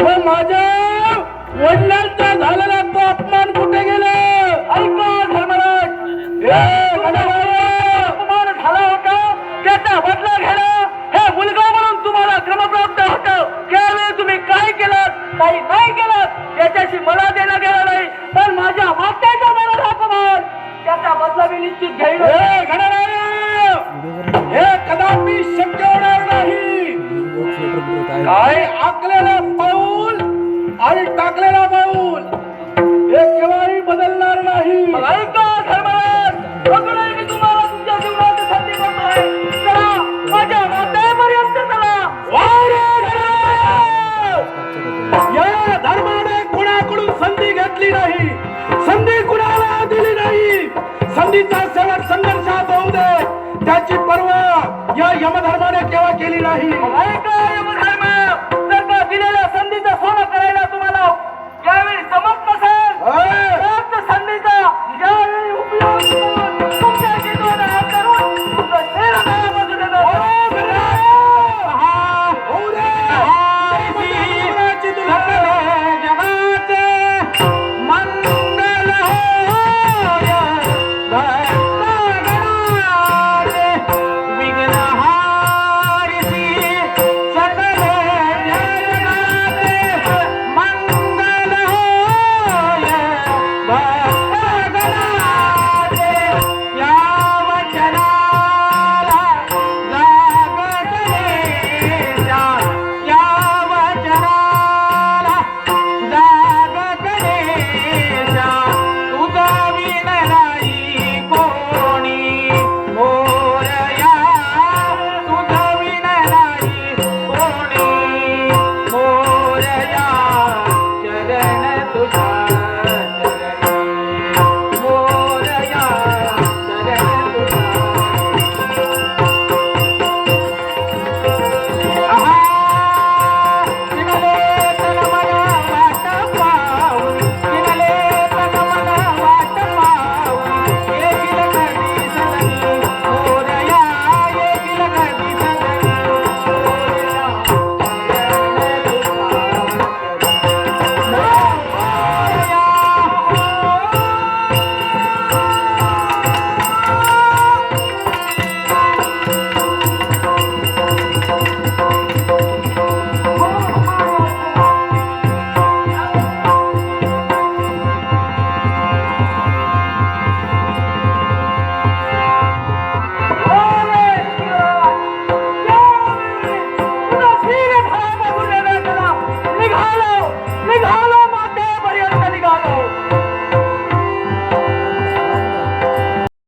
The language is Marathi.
पण माझ्या वडिलांचा झालेला तो अपमान कुठे गेला? ऐका धर्मराज हे. अपमान झाला होता त्याचा बदला घेणं हे मुलगा म्हणून तुम्हाला क्रमप्राप्त होतं. त्यावेळी तुम्ही काय केलं? काही नाही केलं. याच्याशी मला देणं गेलं नाही. पण माझ्या मात्याचा मला अपमान. त्याचा बदला मी निश्चित घेईन. हे कदापि शक्य होणार नाही. काय आकलेलं आणि टाकलेला पाऊल. हे केव्हाही बदलणार नाही. ऐका धर्मराज अजूनही मी तुम्हाला तुमच्या जीवनात संधी करतोय चला माझ्या मातेपर्यंत चला. वा रे धर्मराज! या धर्माने कुणाकडून संधी घेतली नाही? संधी कुणाला दिली नाही? संधीचा शेवट संघर्षात होऊ दे. त्याची पर्वा या यमधर्माने केव्हा केली नाही? ऐका